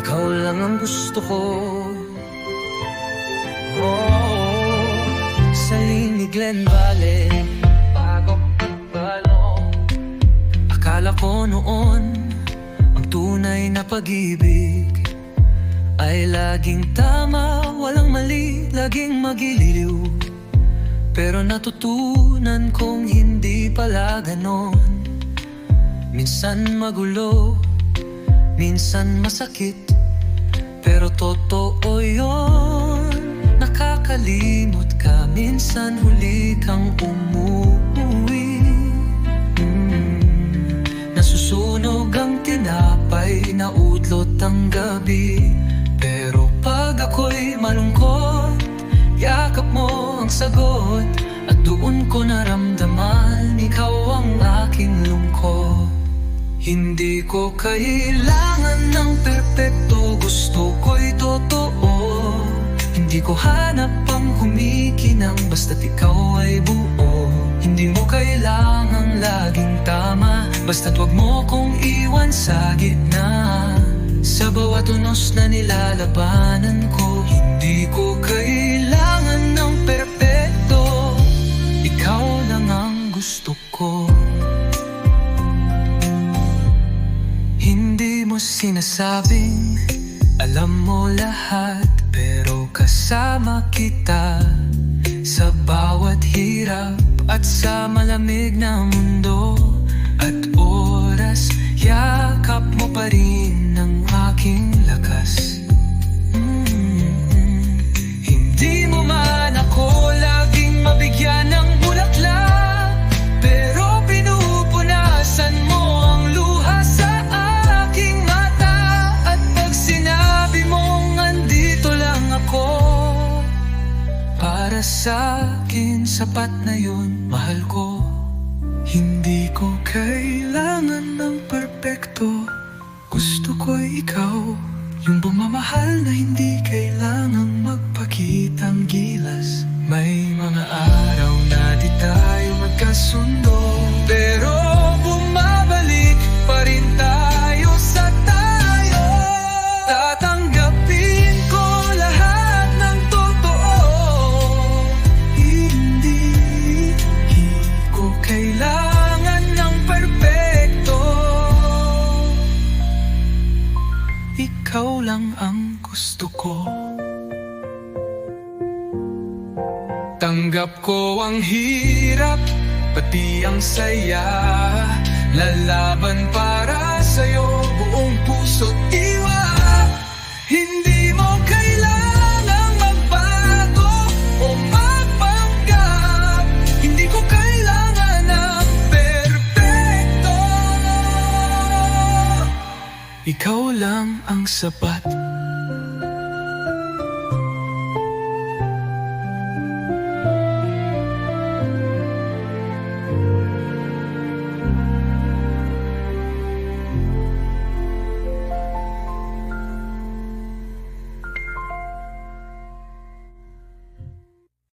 Ikaw lang ang gusto ko. Oh, Sa linig Glen Valley Bago balo Akala ko noon Ang tunay na pag-ibig Ay laging tama Walang mali Laging magiliw Pero natutunan kong hindi pala ganon. Minsan magulo Minsan masakit Pero totoo yun. Nakakalimot ka. Minsan huli kang umuwi. Mm. Nasusunog ang tinapay Naudlot ang gabi. Pero pag ako'y malungkot Yakap mo ang sagot. At doon ko naramdaman Ikaw ang aking lungkot. Hindi ko kailangan ng perpekto Gusto ko'y totoo. Hindi ko hanap ang kumikinang Basta't ikaw ay buo. Hindi mo kailangang laging tama Basta't wag mo kong iwan sa gitna. Sa bawat unos na nilalabanan ko Hindi ko kailangan ng perpekto Ikaw lang ang gusto ko. Hindi mo sinasabing alam mo lahat Pero kasama kita Sa bawat hirap at sa malamig na mundo. At oras, yakap mo pa rin ang aking sa akin sapat na yun, mahal ko Hindi ko kailangan ng perpekto. Gusto ko ikaw Yung bumamahal na hindi kailangang magpakitang gilas. May mga araw na di tayo magkasundo lang ang gusto ko. Tanggap ko ang hirap, pati ang saya. Lalaban para sa'yo, buong puso't iwa. Hindi mo kailangang magbago o Hindi ko kailangan ng ikaw lang ang sapat